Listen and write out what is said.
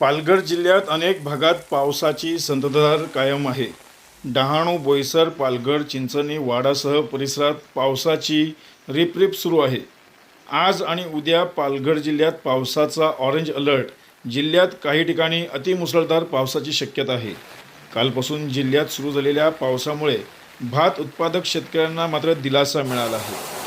पालघर जिल्ह्यात अनेक भागात पावसाची संततधार कायम आहे. डहाणू बोईसर पालघर चिंचणी वाडासह परिसरात पावसाची रिपरिप सुरू आहे. आज आणि उद्या पालघर जिल्ह्यात पावसाचा ऑरेंज अलर्ट. जिल्ह्यात काही ठिकाणी अतिमुसळधार पावसाची शक्यता आहे. कालपासून जिल्ह्यात सुरू झालेल्या पावसामुळे भात उत्पादक शेतकऱ्यांना मात्र दिलासा मिळाला आहे.